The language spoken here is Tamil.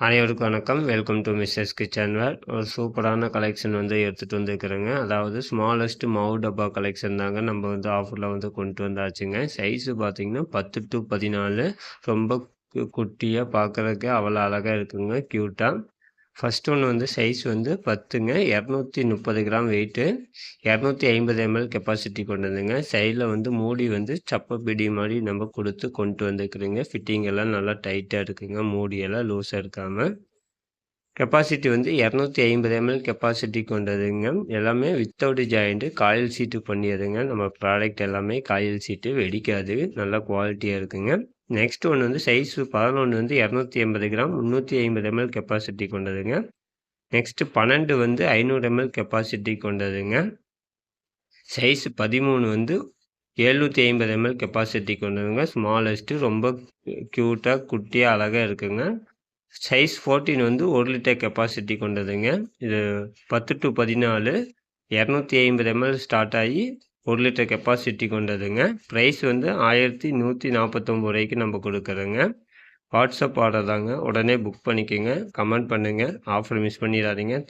அனைவருக்கும் வணக்கம். Welcome to Mrs kitchen where ஒரு சூப்பரான கலெக்ஷன் வந்து எடுத்துகிட்டு வந்துருக்குறேங்க. அதாவது ஸ்மாலஸ்ட் மவு டப்பா கலெக்ஷன் தாங்க நம்ம வந்து ஆஃபரில் வந்து கொண்டு வந்தாச்சுங்க. சைஸு பார்த்திங்கன்னா பத்து டு பதினாலு. ரொம்ப குட்டியாக பார்க்குறதுக்கு அவ்வளோ அழகாக இருக்குங்க. க்யூட்டாக ஃபஸ்ட் ஒன்று வந்து சைஸ் வந்து பத்துங்க. இரநூத்தி முப்பது கிராம் வெயிட்டு இரநூத்தி ஐம்பது எம்எல் கெப்பாசிட்டி கொண்டதுங்க சைடில் வந்து மூடி வந்து சப்பை பிடி மாதிரி நம்ம கொடுத்து கொண்டு வந்துருக்குறீங்க. ஃபிட்டிங் எல்லாம் நல்லா டைட்டாக இருக்குங்க. மூடியெல்லாம் லூஸாக இருக்காமல் கெப்பாசிட்டி வந்து இரநூத்தி ஐம்பது எம்எல் கெப்பாசிட்டி கொண்டதுங்க. எல்லாமே வித்தவுட் ஜாயிண்ட்டு காயில் சீட்டு பண்ணியதுங்க. நம்ம ப்ராடக்ட் எல்லாமே காயில் சீட்டு வெடிக்காது. நல்லா குவாலிட்டியாக இருக்குங்க. நெக்ஸ்ட் ஒன்று வந்து சைஸ் பதினொன்று வந்து இரநூத்தி எண்பது கிராம் முந்நூற்றி ஐம்பது எம்எல் கெப்பாசிட்டி கொண்டதுங்க. நெக்ஸ்ட்டு பன்னெண்டு வந்து ஐநூறு எம்எல் கெப்பாசிட்டி கொண்டதுங்க. சைஸ் பதிமூணு வந்து எழுநூற்றி ஐம்பது எம்எல் கெப்பாசிட்டி கொண்டதுங்க. ஸ்மாலஸ்ட்டு ரொம்ப க்யூட்டாக குட்டியாக அழகாக இருக்குங்க. சைஸ் ஃபோர்டீன் வந்து ஒரு லிட்டர் கெப்பாசிட்டி கொண்டதுங்க. இது பத்து டு பதினாலு இரநூத்தி ஐம்பது எம்எல் ஸ்டார்ட் ஆகி ஒரு லிட்டர் கெப்பாசிட்டி கொண்டதுங்க. ப்ரைஸ் வந்து ஆயிரத்தி நூற்றி நாற்பத்தொம்பது ரூபாய்க்கு நம்ம கொடுக்குறோங்க. வாட்ஸ்அப் ஆர்டர் தாங்க. உடனே புக் பண்ணிக்கோங்க. கமெண்ட் பண்ணுங்கள் ஆஃபர் மிஸ் பண்ணிடாதீங்க.